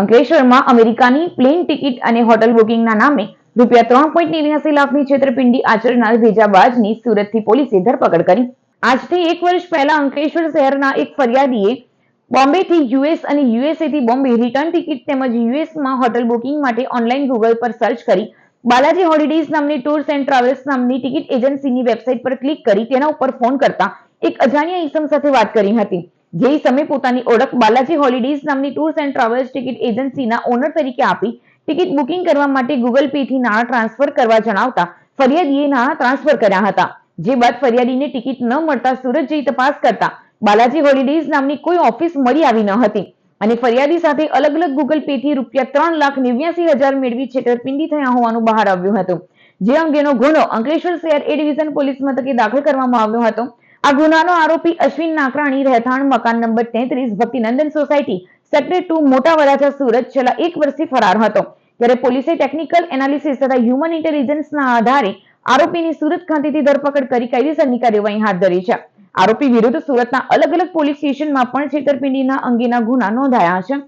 અંકલેશ્વરમાં અમેરિકાની plane ticket અને હોટલ બુકિંગના નામે રૂપિયા ત્રણ પોઈન્ટ નેવ્યાસી લાખની છેતરપિંડી આચરનાર ભેજાબાજની સુરતથી પોલીસે ધરપકડ કરી. આજથી એક વર્ષ પહેલા અંકલેશ્વર શહેરના એક ફરિયાદીએ બોમ્બેથી યુએસ અને યુએસએ થી બોમ્બે રિટર્ન ટિકિટ તેમજ યુએસમાં હોટલ બુકિંગ માટે ઓનલાઈન ગૂગલ પર સર્ચ કરી બાલાજી હોલિડેઝ નામની ટૂર્સ એન્ડ ટ્રાવેલ્સ નામની ટિકિટ એજન્સીની વેબસાઇટ પર ક્લિક કરી તેના ઉપર ફોન કરતા એક અજાણ્યા ઇસમ સાથે વાત કરી હતી. જે સમય પોતાની ઓળખ બાલાજી હોલિડેઝ નામની ટૂર્સ એન્ડ ટ્રાવેલ્સ ટિકિટ એજન્સીના ઓનર તરીકે આપી, ટિકિટ બુકિંગ કરવા માટે ગૂગલ પે થી નાણાં ટ્રાન્સફર કરવા જણાવતા ફરિયાદીએ નાણાં ટ્રાન્સફર કર્યા હતા. જે બાદ ફરિયાદીને ટિકિટ ન મળતા સુરત જઈ તપાસ કરતા બાલાજી હોલિડેઝ નામની કોઈ ઓફિસ મળી આવી ન હતી અને ફરિયાદી સાથે અલગ અલગ ગૂગલ પે થી રૂપિયા ત્રણ લાખ નેવ્યાસી હજાર મેળવી છેતરપિંડી થયા હોવાનું બહાર આવ્યું હતું. જે અંગેનો ગુનો અંકલેશ્વર શહેર એ ડિવિઝન પોલીસ મથકે દાખલ કરવામાં આવ્યો હતો. આ ગુનાનો આરોપી અશ્વિન નાકરાણી, રહેઠાણ, મકાન નંબર તેત્રીસ, ભક્તિનંદન સોસાયટી, સેક્ટર ટુ, મોટા વરાછા, સુરત, છેલ્લા એક વર્ષથી ફરાર હતો. ત્યારે પોલીસે ટેકનિકલ એનાલિસિસ તથા હ્યુમન ઇન્ટેલિજન્સના આધારે આરોપીની સુરત ખાતેથી ધરપકડ કરી કાયદેસરની કાર્યવાહી હાથ ધરી છે. આરોપી વિરુદ્ધ સુરતના અલગ અલગ પોલીસ સ્ટેશનમાં પણ છેતરપિંડીના અંગેના ગુના નોંધાયા છે.